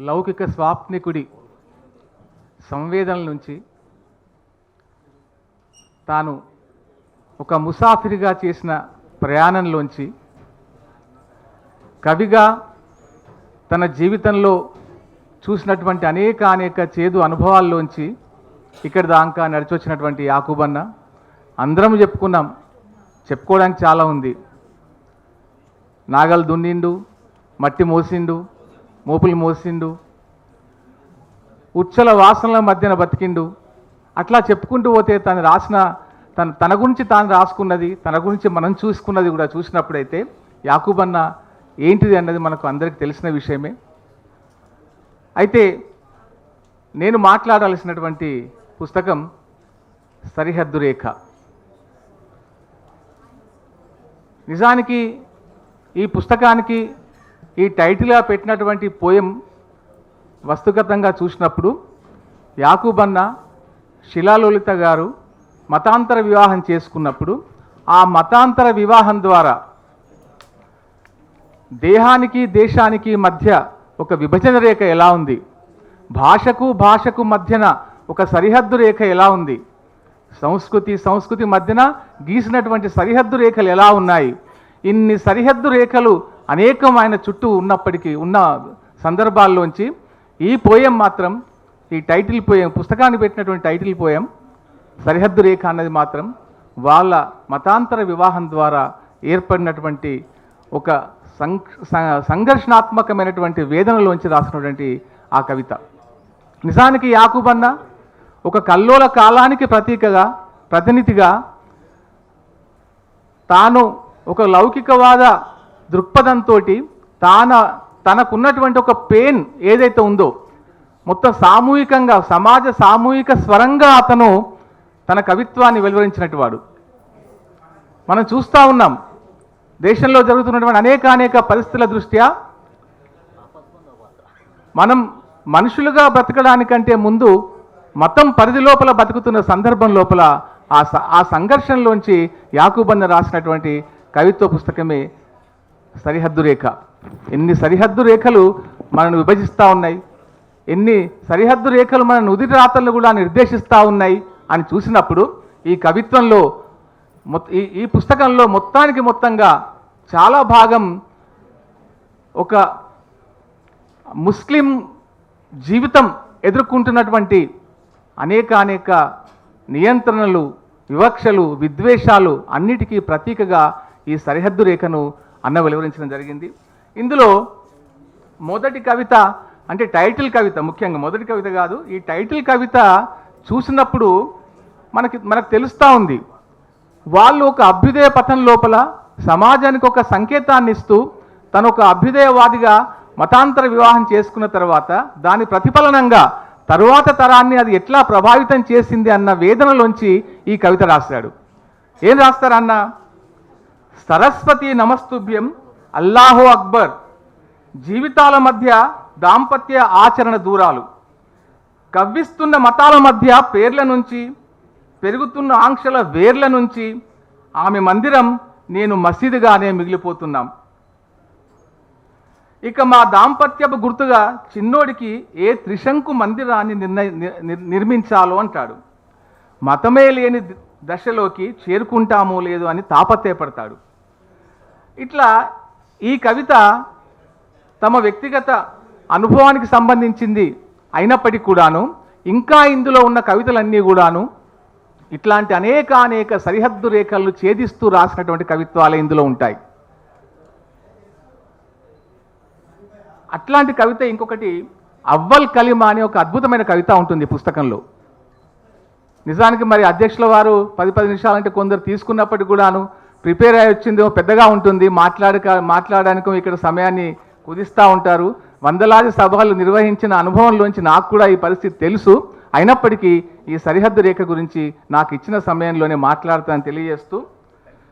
లౌకిక స్వాప్నికుడి సంవేదనల నుంచి తాను ఒక ముసాఫిరిగా చేసిన ప్రయాణంలోంచి కవిగా తన జీవితంలో చూసినటువంటి అనేక అనేక చేదు అనుభవాల్లోంచి ఇక్కడ దాకా నడిచొచ్చినటువంటి యాకూబన్న అందరం చెప్పుకున్నాం చెప్పుకోవడానికి చాలా ఉంది. నాగలు దున్నిండు మట్టి మోసిండు మోపులు మోసిండు. ఉచ్చల వాసనల మధ్యన బతికిండు. అట్లా చెప్పుకుంటూ పోతే తను రాసిన తన తన గురించి తాను రాసుకున్నది తన గురించి మనం చూసుకున్నది కూడా చూసినప్పుడైతే యాకూబన్న ఏంటిది అన్నది మనకు అందరికీ తెలిసిన విషయమే. అయితే నేను మాట్లాడాల్సినటువంటి పుస్తకం సరిహద్దు రేఖ. నిజానికి ఈ పుస్తకానికి ఈ టైటిల్గా పెట్టినటువంటి పోయం వస్తుగతంగా చూసినప్పుడు యాకూబన్న శిలాలోలిత గారు మతాంతర వివాహం చేసుకున్నప్పుడు ఆ మతాంతర వివాహం ద్వారా దేహానికి దేశానికి మధ్య ఒక విభజన రేఖ ఎలా ఉంది? భాషకు భాషకు మధ్యన ఒక సరిహద్దు రేఖ ఎలా ఉంది? సంస్కృతి సంస్కృతి మధ్యన గీసినటువంటి సరిహద్దు రేఖలు ఎలా ఉన్నాయి? ఇన్ని సరిహద్దు రేఖలు అనేకం ఆయన చుట్టూ ఉన్నప్పటికీ ఉన్న సందర్భాల్లోంచి ఈ పోయం మాత్రం ఈ టైటిల్ పోయం పుస్తకాన్ని పెట్టినటువంటి టైటిల్ పోయం సరిహద్దు రేఖ అన్నది మాత్రం వాళ్ళ మతాంతర వివాహం ద్వారా ఏర్పడినటువంటి ఒక సంఘర్షణాత్మకమైనటువంటి వేదనలోంచి రాసినటువంటి ఆ కవిత. నిజానికి యాకుబన్న ఒక కల్లోల కాలానికి ప్రతీకగా ప్రతినిధిగా తాను ఒక లౌకికవాద దృక్పథంతో తాన తనకున్నటువంటి ఒక పెయిన్ ఏదైతే ఉందో మొత్తం సామూహికంగా సమాజ సామూహిక స్వరంగా అతను తన కవిత్వాన్ని వెలువరించినట్టు వాడు మనం చూస్తూ ఉన్నాం దేశంలో జరుగుతున్నటువంటి అనేక అనేక పరిస్థితుల దృష్ట్యా మనం మనుషులుగా బ్రతకడానికంటే ముందు మతం పరిధి లోపల బతుకుతున్న సందర్భం లోపల ఆ స- ఆ సంఘర్షణలోంచి యాకూబన్న రాసినటువంటి కవిత్వ పుస్తకమే సరిహద్దు రేఖ. ఎన్ని సరిహద్దు రేఖలు మనను విభజిస్తూ ఉన్నాయి? ఎన్ని సరిహద్దు రేఖలు మన నుదిటి రాతలను కూడా నిర్దేశిస్తూ ఉన్నాయి అని చూసినప్పుడు ఈ కవిత్వంలో ఈ ఈ పుస్తకంలో మొత్తానికి మొత్తంగా చాలా భాగం ఒక ముస్లిం జీవితం ఎదుర్కొంటున్నటువంటి అనేక అనేక నియంత్రణలు వివక్షలు విద్వేషాలు అన్నిటికీ ప్రతీకగా ఈ సరిహద్దు రేఖను అన్న వెలువరించడం జరిగింది. ఇందులో మొదటి కవిత అంటే టైటిల్ కవిత ముఖ్యంగా మొదటి కవిత కాదు ఈ టైటిల్ కవిత చూసినప్పుడు మనకి మనకు తెలుస్తూ ఉంది. వాళ్ళు ఒక అభ్యుదయ పథం లోపల సమాజానికి ఒక సంకేతాన్ని ఇస్తూ తను ఒక అభ్యుదయవాదిగా మతాంతర వివాహం చేసుకున్న తర్వాత దాని ప్రతిఫలనంగా తరువాత తరాన్ని అది ఎట్లా ప్రభావితం చేసింది అన్న వేదనలోంచి ఈ కవిత రాశాడు. ఏం రాస్తారన్నా? సరస్వతి నమస్తుభ్యం అల్లాహో అక్బర్. జీవితాల మధ్య దాంపత్య ఆచరణ దూరాలు. కవ్విస్తున్న మతాల మధ్య పేర్ల నుంచి పెరుగుతున్న ఆంక్షల వేర్ల నుంచి ఆమె మందిరం నేను మసీదుగానే మిగిలిపోతున్నాం. ఇక మా దాంపత్యపు గుర్తుగా చిన్నోడికి ఏ త్రిశంకు మందిరాన్ని నిర్ణయ నిర్మించాలో అంటాడు. మతమే లేని ద- దశలోకి చేరుకుంటామో లేదో అని తాపత్రయపడతాడు. ఇట్లా ఈ కవిత తమ వ్యక్తిగత అనుభవానికి సంబంధించింది అయినప్పటికీ కూడాను ఇంకా ఇందులో ఉన్న కవితలన్నీ కూడాను ఇట్లాంటి అనేక అనేక సరిహద్దు రేఖలను ఛేదిస్తూ రాసినటువంటి కవిత్వాలే ఇందులో ఉంటాయి. అట్లాంటి కవిత ఇంకొకటి అవ్వల్ కలిమ అనే ఒక అద్భుతమైన కవిత ఉంటుంది ఈ పుస్తకంలో. నిజానికి మరి అధ్యక్షుల వారు పది పది నిమిషాలంటే కొందరు తీసుకున్నప్పటికి కూడాను ప్రిపేర్ అయి వచ్చిందో పెద్దగా ఉంటుంది మాట్లాడక మాట్లాడడానికి ఇక్కడ సమయాన్ని కుదిస్తూ ఉంటారు. వందలాది సభలు నిర్వహించిన అనుభవంలోంచి నాకు కూడా ఈ పరిస్థితి తెలుసు. అయినప్పటికీ ఈ సరిహద్దు రేఖ గురించి నాకు ఇచ్చిన సమయంలోనే మాట్లాడతానని తెలియజేస్తూ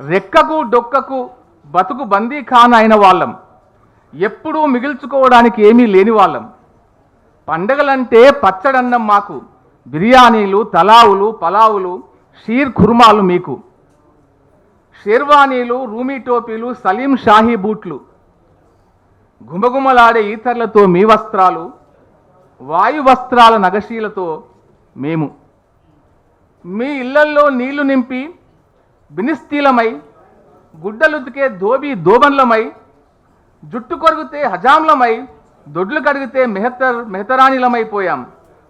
రెక్కకు డొక్కకు బతుకు బందీ ఖాన్ అయిన వాళ్ళం. ఎప్పుడూ మిగిల్చుకోవడానికి ఏమీ లేని వాళ్ళం. పండగలంటే పచ్చడన్నం మాకు. బిర్యానీలు తలావులు పలావులు షీర్ కుర్మాలు మీకు. షేర్వానీలు రూమీ టోపీలు సలీం షాహీ బూట్లు. గుమగుమలాడే ఈతర్లతో మీ వస్త్రాలు వాయు వస్త్రాల నగశీలతో మేము. మీ ఇళ్ళల్లో నీళ్ళు నింపి బినిస్తీలమై గుడ్డలుతికే దోబి దోబన్లమై జుట్టు కొరిగితే హజాంలమై దొడ్లు కడిగితే మెహతర్ మెహతరాణిలమైపోయాం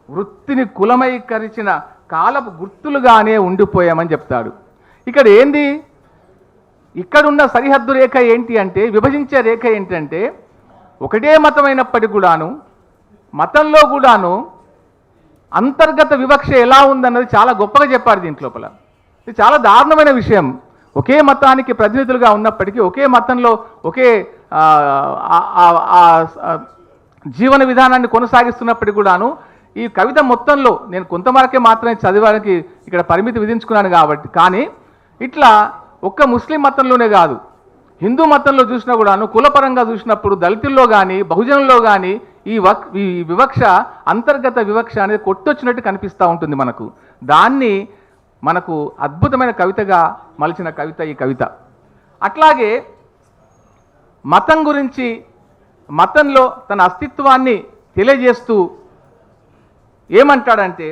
వృత్తిని కులమై కరిచిన కాలపు గుర్తులుగానే ఉండిపోయామని చెప్తాడు. ఇక్కడ ఏంది? ఇక్కడున్న సరిహద్దు రేఖ ఏంటి అంటే విభజించే రేఖ ఏంటంటే ఒకటే మతమైనప్పటికీ కూడాను మతంలో కూడాను అంతర్గత వివక్ష ఎలా ఉందన్నది చాలా గొప్పగా చెప్పారు దీంట్లోపల ఇది చాలా దారుణమైన విషయం. ఒకే మతానికి ప్రతినిధులుగా ఉన్నప్పటికీ ఒకే మతంలో ఒకే జీవన విధానాన్ని కొనసాగిస్తున్నప్పటికీ కూడాను ఈ కవిత మొత్తంలో నేను కొంతవరకే మాత్రమే చదివడానికి ఇక్కడ పరిమితి విధించుకున్నాను కాబట్టి కానీ ఇట్లా ఒక్క ముస్లిం మతంలోనే కాదు. హిందూ మతంలో చూసినా కూడాను కులపరంగా చూసినప్పుడు దళితుల్లో కానీ బహుజనుల్లో కానీ ఈ వక్ ఈ వివక్ష అంతర్గత వివక్ష అనేది కొట్టొచ్చినట్టు కనిపిస్తూ ఉంటుంది మనకు. దాన్ని మనకు అద్భుతమైన కవితగా మలిచిన కవిత ఈ కవిత. అట్లాగే మతం గురించి మతంలో తన అస్తిత్వాన్ని తెలియజేస్తూ ఏమంటాడంటే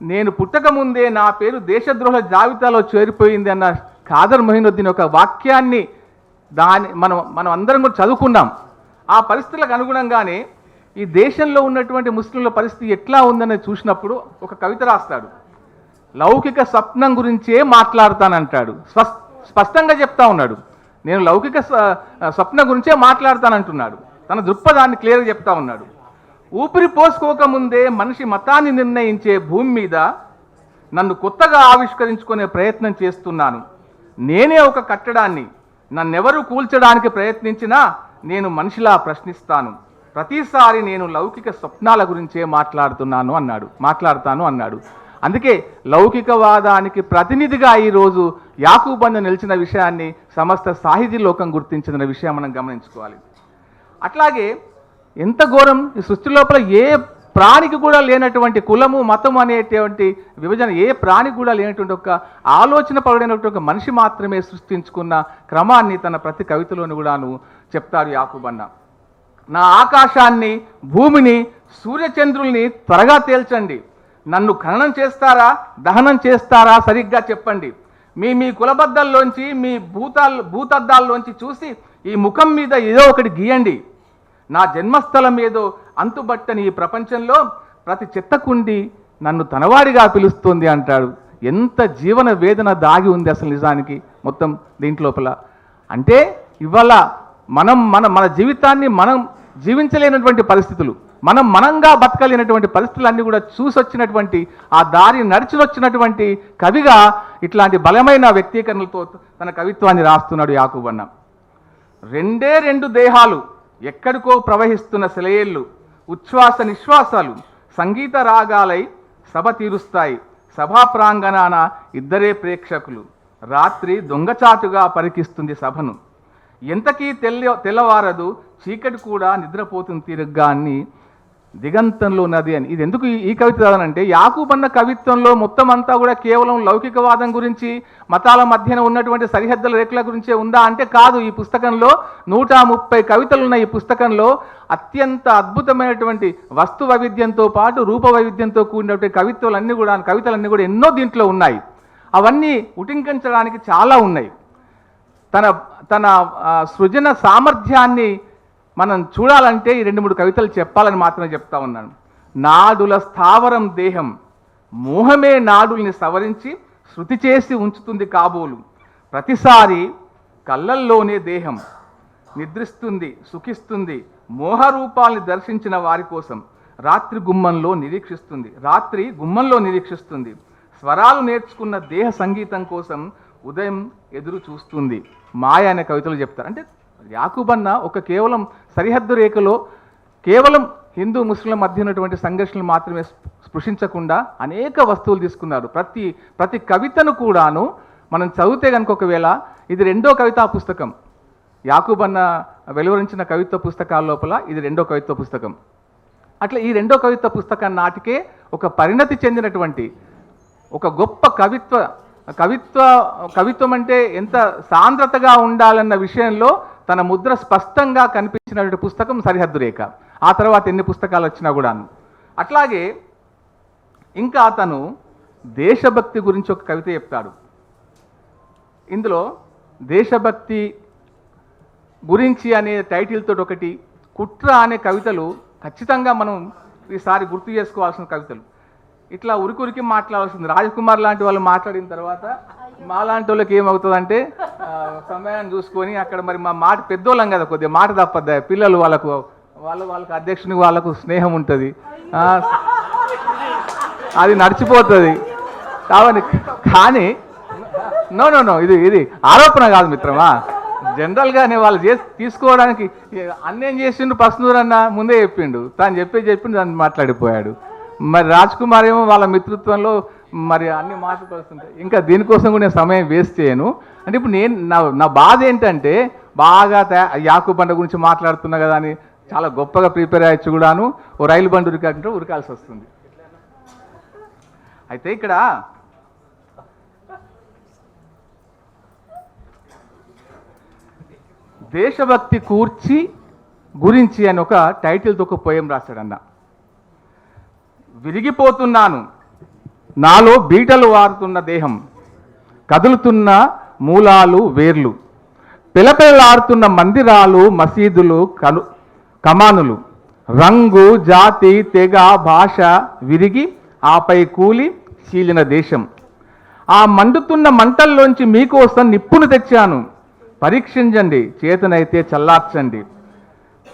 నేను పుట్టకముందే నా పేరు దేశద్రోహ జాబితాలో చేరిపోయింది అన్న ఖాదర్ మొహినుద్దీన్ ఒక వాక్యాన్ని దాని మనం మనం అందరం కూడా చదువుకున్నాం. ఆ పరిస్థితులకు అనుగుణంగానే ఈ దేశంలో ఉన్నటువంటి ముస్లింల పరిస్థితి ఎట్లా ఉందని చూసినప్పుడు ఒక కవిత రాస్తాడు. లౌకిక స్వప్నం గురించే మాట్లాడతానంటాడు. స్వ స్పష్టంగా చెప్తా ఉన్నాడు. నేను లౌకిక స్వప్నం గురించే మాట్లాడతానంటున్నాడు. తన దృక్పథాన్ని క్లియర్గా చెప్తా ఉన్నాడు. ఊపిరి పోసుకోకముందే మనిషి మతాన్ని నిర్ణయించే భూమి మీద నన్ను కొత్తగా ఆవిష్కరించుకునే ప్రయత్నం చేస్తున్నాను. నేనే ఒక కట్టడాన్ని నన్నెవరు కూల్చడానికి ప్రయత్నించినా నేను మనిషిలా ప్రశ్నిస్తాను. ప్రతిసారి నేను లౌకిక స్వప్నాల గురించే మాట్లాడుతున్నాను అన్నాడు. మాట్లాడతాను అన్నాడు. అందుకే లౌకికవాదానికి ప్రతినిధిగా ఈరోజు యాకూబంద నిలిచిన విషయాన్ని సమస్త సాహితీ లోకం గుర్తించిన విషయం మనం గమనించుకోవాలి. అట్లాగే ఎంత ఘోరం ఈ సృష్టి లోపల ఏ ప్రాణికి కూడా లేనటువంటి కులము మతం అనేటువంటి విభజన ఏ ప్రాణికి కూడా లేనటువంటి ఒక ఆలోచన పరుడైనటువంటి ఒక మనిషి మాత్రమే సృష్టించుకున్న క్రమాన్ని తన ప్రతి కవితలోను కూడాను చెప్తారు యాకుబన్న నా ఆకాశాన్ని భూమిని సూర్యచంద్రుల్ని త్వరగా తేల్చండి. నన్ను ఖననం చేస్తారా దహనం చేస్తారా సరిగ్గా చెప్పండి. మీ మీ కులబద్దల్లోంచి మీ భూతాల్ భూతద్దాల్లోంచి చూసి ఈ ముఖం మీద ఏదో ఒకటి గీయండి. నా జన్మస్థలం ఏదో అంతుబట్టని ఈ ప్రపంచంలో ప్రతి చెత్తకుండి నన్ను తనవాడిగా పిలుస్తుంది అంటాడు. ఎంత జీవన వేదన దాగి ఉంది అసలు నిజానికి మొత్తం దీంట్లోపల. అంటే ఇవాళ మనం మన మన జీవితాన్ని మనం జీవించలేనటువంటి పరిస్థితులు మనం మనంగా బతకలేనటువంటి పరిస్థితులన్నీ కూడా చూసొచ్చినటువంటి ఆ దారి నడిచినొచ్చినటువంటి కవిగా ఇట్లాంటి బలమైన వ్యక్తీకరణలతో తన కవిత్వాన్ని రాస్తున్నాడు యాకూబన్న రెండే రెండు దేహాలు ఎక్కడికో ప్రవహిస్తున్న సెలయేళ్ళు ఉచ్ఛ్వాస నిశ్వాసాలు సంగీత రాగాలై సభ తీరుస్తాయి. సభా ప్రాంగణాన ఇద్దరే ప్రేక్షకులు. రాత్రి దొంగచాటుగా పరికిస్తుంది సభను. ఎంతకీ తెల్ల తెల్లవారదు చీకటి కూడా నిద్రపోతుంది తీరుగ్గా అని దిగంతంలో ఉన్నది అని. ఇది ఎందుకు ఈ- కవిత అంటే యాకూబన్న కవిత్వంలో మొత్తం అంతా కూడా కేవలం లౌకికవాదం గురించి మతాల మధ్యన ఉన్నటువంటి సరిహద్దుల రేఖల గురించే ఉందా అంటే కాదు. ఈ పుస్తకంలో నూట ముప్పై కవితలు ఉన్న ఈ పుస్తకంలో అత్యంత అద్భుతమైనటువంటి వస్తు వైవిధ్యంతో పాటు రూప వైవిధ్యంతో కూడినటువంటి కవిత్వాలన్నీ కూడా కవితలన్నీ కూడా ఎన్నో దీంట్లో ఉన్నాయి. అవన్నీ ఉటింకించడానికి చాలా ఉన్నాయి. తన తన సృజన సామర్థ్యాన్ని మనం చూడాలంటే ఈ రెండు మూడు కవితలు చెప్పాలని మాత్రమే చెప్తా ఉన్నాను. నాడుల స్థావరం దేహం మోహమే నాడుల్ని సవరించి శృతి చేసి ఉంచుతుంది కాబోలు. ప్రతిసారి కళ్ళల్లోనే దేహం నిద్రిస్తుంది సుఖిస్తుంది మోహరూపాల్ని దర్శించిన వారి కోసం రాత్రి గుమ్మంలో నిరీక్షిస్తుంది రాత్రి గుమ్మంలో నిరీక్షిస్తుంది. స్వరాలు నేర్చుకున్న దేహ సంగీతం కోసం ఉదయం ఎదురు చూస్తుంది. మాయ అనే కవితలు చెప్తారు. అంటే యాకుబన్న ఒక కేవలం సరిహద్దు రేఖలో కేవలం హిందూ ముస్లింల మధ్య ఉన్నటువంటి సంఘర్షణలు మాత్రమే స్పృశించకుండా అనేక వస్తువులు తీసుకున్నారు. ప్రతి ప్రతి కవితను కూడాను మనం చదివితే కనుక ఒకవేళ ఇది రెండో కవితా పుస్తకం. యాకుబన్న వెలువరించిన కవిత్వ పుస్తకాల లోపల ఇది రెండో కవిత్వ పుస్తకం. అట్లా ఈ రెండో కవిత్వ పుస్తకం నాటికే ఒక పరిణతి చెందినటువంటి ఒక గొప్ప కవిత్వ కవిత్వ కవిత్వం అంటే ఎంత సాంద్రతగా ఉండాలన్న విషయంలో తన ముద్ర స్పష్టంగా కనిపించినటువంటి పుస్తకం సరిహద్దు రేఖ. ఆ తర్వాత ఎన్ని పుస్తకాలు వచ్చినా కూడా అట్లాగే ఇంకా అతను దేశభక్తి గురించి ఒక కవిత చెప్తాడు. ఇందులో దేశభక్తి గురించి అనే టైటిల్ తోటి ఒకటి కుట్ర అనే కవితలు ఖచ్చితంగా మనం ఈసారి గుర్తు చేసుకోవాల్సిన కవితలు. ఇట్లా ఉరికి ఉరికి మాట్లాడాల్సింది. రాజకుమార్ లాంటి వాళ్ళు మాట్లాడిన తర్వాత మాలాంటి వాళ్ళకి ఏమవుతుందంటే సమయాన్ని చూసుకొని అక్కడ మరి మా మాట పెద్దోళ్ళం కదా కొద్దిగా మాట తప్పద్దా? పిల్లలు వాళ్ళకు వాళ్ళ వాళ్ళకి అధ్యక్షునికి వాళ్ళకు స్నేహం ఉంటుంది. అది నడిచిపోతుంది. కావని కానీ నో నో నో ఇది ఇది ఆరోపణ కాదు మిత్రమా. జనరల్గానే వాళ్ళు చేసి తీసుకోవడానికి అన్నేం చేసిండు పసునూరు అన్న? ముందే చెప్పిండు. తాను చెప్పే చెప్పిండు దాన్ని మాట్లాడిపోయాడు. మరి రాజ్ కుమార్ ఏమో వాళ్ళ మిత్రత్వంలో మరి అన్ని మాటలు వస్తుంటాయి ఇంకా దీనికోసం కూడా నేను సమయం వేస్ట్ చేయను. అంటే ఇప్పుడు నేను నా నా బాధ ఏంటంటే బాగా యాకు బండ గురించి మాట్లాడుతున్నా కదా అని చాలా గొప్పగా ప్రిపేర్ అయ్యచ్చు కూడాను. ఓ రైలు బండి ఉరికాకుంటే ఉరకాల్సి వస్తుంది. అయితే ఇక్కడ దేశభక్తి కూర్చి గురించి అని ఒక టైటిల్తో ఒక పోయం రాశాడన్న. విరిగిపోతున్నాను. నాలో బీటలు వారుతున్న దేహం కదులుతున్న మూలాలు వేర్లు. పిలపిలలాడుతున్న మందిరాలు మసీదులు కలు కమానులు. రంగు జాతి తెగ భాష విరిగి ఆపై కూలి చీలిన దేశం. ఆ మండుతున్న మంటల్లోంచి మీకోసం నిప్పును తెచ్చాను. పరీక్షించండి చేతనైతే చల్లార్చండి.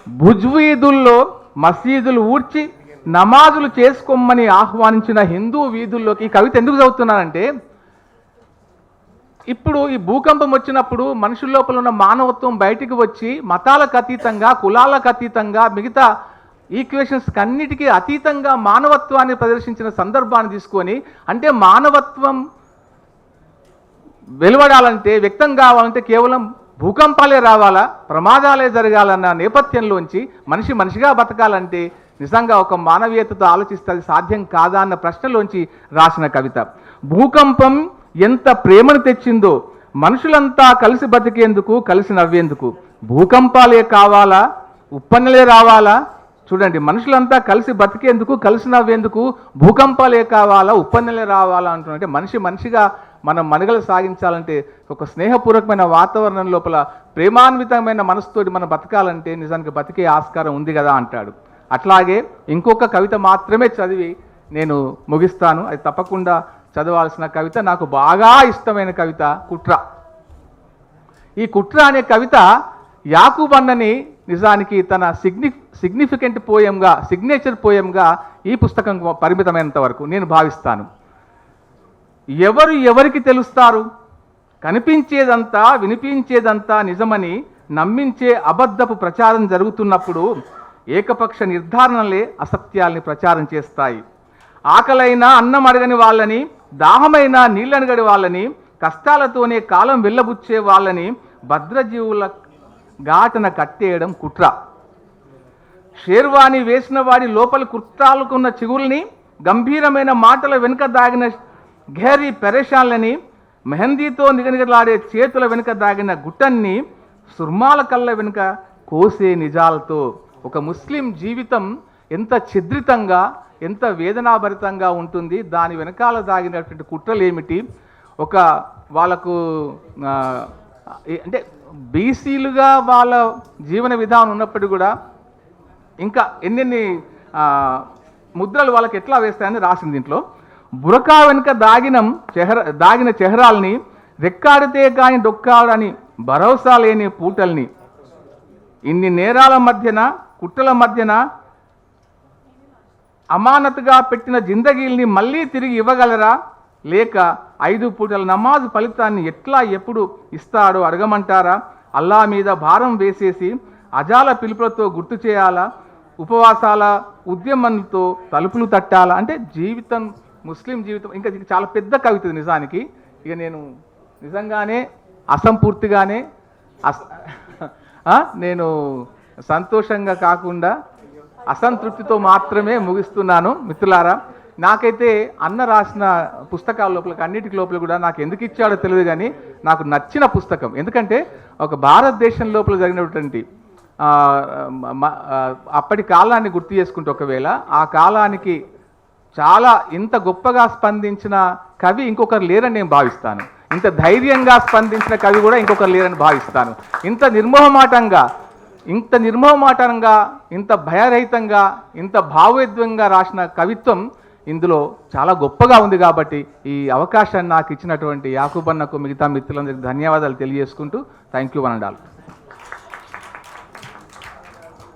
భుజ్వీధుల్లో మసీదులు ఊడ్చి నమాజులు చేసుకోమని ఆహ్వానించిన హిందూ వీధుల్లోకి ఈ కవిత ఎందుకు చదువుతున్నానంటే ఇప్పుడు ఈ భూకంపం వచ్చినప్పుడు మనుషుల లోపల ఉన్న మానవత్వం బయటికి వచ్చి మతాలకు అతీతంగా కులాలకు అతీతంగా మిగతా ఈక్వేషన్స్ అన్నిటికీ అతీతంగా మానవత్వాన్ని ప్రదర్శించిన సందర్భాన్ని తీసుకొని అంటే మానవత్వం వెలువడాలంటే వ్యక్తం కావాలంటే కేవలం భూకంపాలే రావాలా ప్రమాదాలే జరగాలన్న నేపథ్యంలోంచి మనిషి మనిషిగా బతకాలంటే నిజంగా ఒక మానవీయతతో ఆలోచిస్తే అది సాధ్యం కాదా అన్న ప్రశ్నలోంచి రాసిన కవిత. భూకంపం ఎంత ప్రేమను తెచ్చిందో మనుషులంతా కలిసి బతికేందుకు కలిసి నవ్వేందుకు. భూకంపాలే కావాలా? ఉప్పన్నలే రావాలా? చూడండి మనుషులంతా కలిసి బతికేందుకు కలిసి నవ్వేందుకు భూకంపాలే కావాలా ఉప్పన్నలే రావాలా అంటున్నట్టే మనిషి మనిషిగా మనం మనుగలు సాగించాలంటే ఒక స్నేహపూర్వకమైన వాతావరణం లోపల ప్రేమాన్వితమైన మనసుతోటి మనం బతకాలంటే నిజానికి బతికే ఆస్కారం ఉంది కదా అంటాడు. అట్లాగే ఇంకొక కవిత మాత్రమే చదివి నేను ముగిస్తాను. అది తప్పకుండా చదవాల్సిన కవిత నాకు బాగా ఇష్టమైన కవిత కుట్ర. ఈ కుట్ర అనే కవిత యాకుబన్నని నిజానికి తన సిగ్ని సిగ్నిఫికెంట్ పోయంగా సిగ్నేచర్ పోయంగా ఈ పుస్తకం పరిమితమైనంత వరకు నేను భావిస్తాను. ఎవరు ఎవరికి తెలుస్తారు? కనిపించేదంతా వినిపించేదంతా నిజమని నమ్మించే అబద్ధపు ప్రచారం జరుగుతున్నప్పుడు ఏకపక్ష నిర్ధారణలే అసత్యాల్ని ప్రచారం చేస్తాయి. ఆకలైన అన్నం అడగని వాళ్ళని దాహమైన నీళ్ళనగడి వాళ్ళని కష్టాలతోనే కాలం వెళ్ళబుచ్చే వాళ్ళని భద్రజీవుల ఘాటన కట్టేయడం కుట్ర. షేర్వాణి వేసిన వాడి లోపల కుర్తాలకున్న చిగుల్ని గంభీరమైన మాటల వెనుక దాగిన ఘేరీ పెరేషాన్లని మెహందీతో నిగనిగలాడే చేతుల వెనుక దాగిన గుట్టన్ని సుర్మాల కళ్ళ వెనుక కోసే నిజాలతో ఒక ముస్లిం జీవితం ఎంత ఛిద్రితంగా ఎంత వేదనాభరితంగా ఉంటుంది దాని వెనకాల దాగినటువంటి కుట్రలు ఏమిటి ఒక వాళ్ళకు అంటే బీసీలుగా వాళ్ళ జీవన విధానం ఉన్నప్పటికీ కూడా ఇంకా ఎన్నెన్ని ముద్రలు వాళ్ళకి ఎట్లా వేస్తాయని రాసింది దీంట్లో బురకా వెనుక దాగినం చెహర దాగిన చెహరాల్ని రెక్కాడితే కాని డొక్కాడని భరోసా లేని పూటల్ని. ఇన్ని నేరాల మధ్యన కుట్టల మధ్యన అమానతుగా పెట్టిన జిందగీల్ని మళ్ళీ తిరిగి ఇవ్వగలరా? లేక ఐదు పూటల నమాజ్ ఫలితాన్ని ఎట్లా ఎప్పుడు ఇస్తాడో అడగమంటారా? అల్లా మీద భారం వేసేసి అజాల పిలుపులతో గుర్తు చేయాలా? ఉపవాసాల ఉద్యమంతో తలుపులు తట్టాలా? అంటే జీవితం ముస్లిం జీవితం ఇంకా చాలా పెద్ద కవిత నిజానికి. ఇక నేను నిజంగానే అసంపూర్తిగానే అస నేను సంతోషంగా కాకుండా అసంతృప్తితో మాత్రమే ముగిస్తున్నాను. మిత్రులారా నాకైతే అన్న రాసిన పుస్తకాల లోపల అన్నిటికి లోపల కూడా నాకు ఎందుకు ఇచ్చాడో తెలియదు కానీ నాకు నచ్చిన పుస్తకం. ఎందుకంటే ఒక భారతదేశం లోపల జరిగినటువంటి అప్పటి కాలాన్ని గుర్తు చేసుకుంటే ఒకవేళ ఆ కాలానికి చాలా ఇంత గొప్పగా స్పందించిన కవి ఇంకొకరు లేరని నేను భావిస్తాను. ఇంత ధైర్యంగా స్పందించిన కవి కూడా ఇంకొకరు లేరని భావిస్తాను. ఇంత నిర్మోహమాటంగా ఇంత నిర్మోహమాటంగా ఇంత భయరహితంగా ఇంత భావోద్వంగా రాసిన కవిత్వం ఇందులో చాలా గొప్పగా ఉంది కాబట్టి ఈ అవకాశాన్ని నాకు ఇచ్చినటువంటి యాకూబన్నకు మిగతా మిత్రులందరికీ ధన్యవాదాలు తెలియజేసుకుంటూ థ్యాంక్ యూ వనడాలు.